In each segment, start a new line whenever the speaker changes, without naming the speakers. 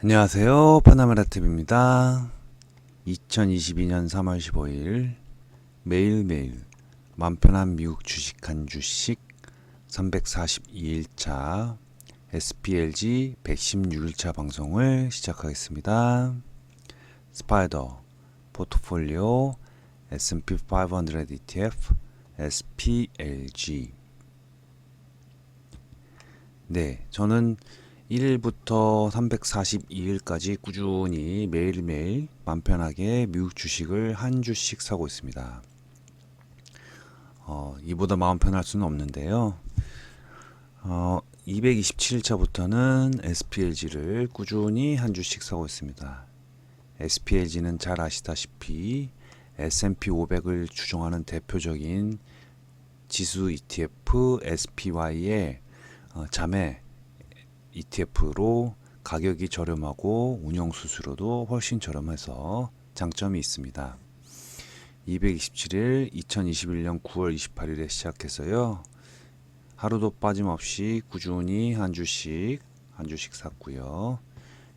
안녕하세요. 파나메라 TV입니다. 2022년 3월 15일 매일매일 맘편한 미국 주식 한 주씩 342일차 SPLG 116일차 방송을 시작하겠습니다. 스파이더 포트폴리오 S&P 500 ETF SPLG 네, 저는 1일부터 342일까지 꾸준히 매일매일 맘 편하게 미국 주식을 한 주씩 사고 있습니다. 어, 이보다 마음 편할 수는 없는데요. 어, 227일차부터는 SPLG를 꾸준히 한 주씩 사고 있습니다. SPLG는 잘 아시다시피 S&P 500을 추종하는 대표적인 지수 ETF SPY의 어, 자매 ETF로 가격이 저렴하고 운영 수수료도 훨씬 저렴해서 장점이 있습니다. 227일 2021년 9월 28일에 시작해서요. 하루도 빠짐없이 꾸준히 한 주씩 한 주씩 샀고요.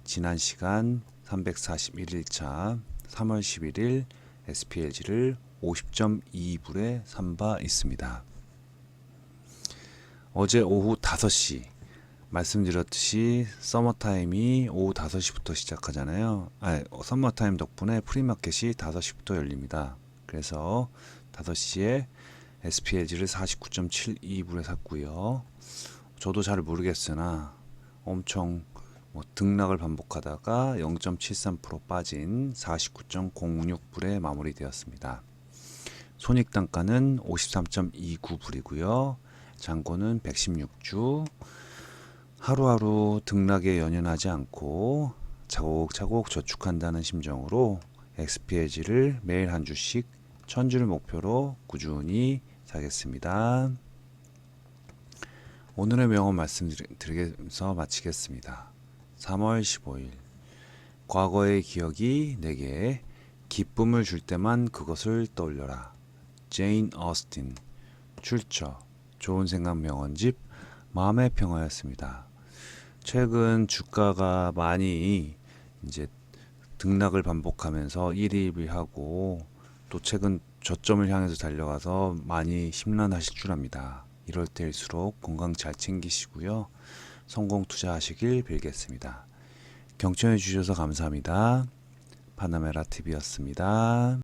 지난 시간 341일차 3월 11일 SPLG를 50.2불에 산 바 있습니다. 어제 오후 5시 말씀드렸듯이 서머타임이 오후 5시부터 시작하잖아요. 아, 서머타임 덕분에 프리마켓이 5시부터 열립니다. 그래서 5시에 SPLG를 49.72불에 샀고요. 저도 잘 모르겠으나 엄청 뭐 등락을 반복하다가 0.73% 빠진 49.06불에 마무리되었습니다. 손익 단가는 53.29불이고요. 잔고는 116주. 하루하루 등락에 연연하지 않고 차곡차곡 저축한다는 심정으로 XPLG를 매일 한 주씩 천 주를 목표로 꾸준히 사겠습니다. 오늘의 명언 말씀드리면서 마치겠습니다. 3월 15일 과거의 기억이 내게 기쁨을 줄 때만 그것을 떠올려라. 제인 어스틴 출처 좋은 생각 명언집 마음의 평화였습니다. 최근 주가가 많이 이제 등락을 반복하면서 1위 2위하고 또 최근 저점을 향해서 달려가서 많이 심란하실 줄 압니다. 이럴 때일수록 건강 잘 챙기시고요. 성공 투자하시길 빌겠습니다. 경청해 주셔서 감사합니다. 파나메라 TV였습니다.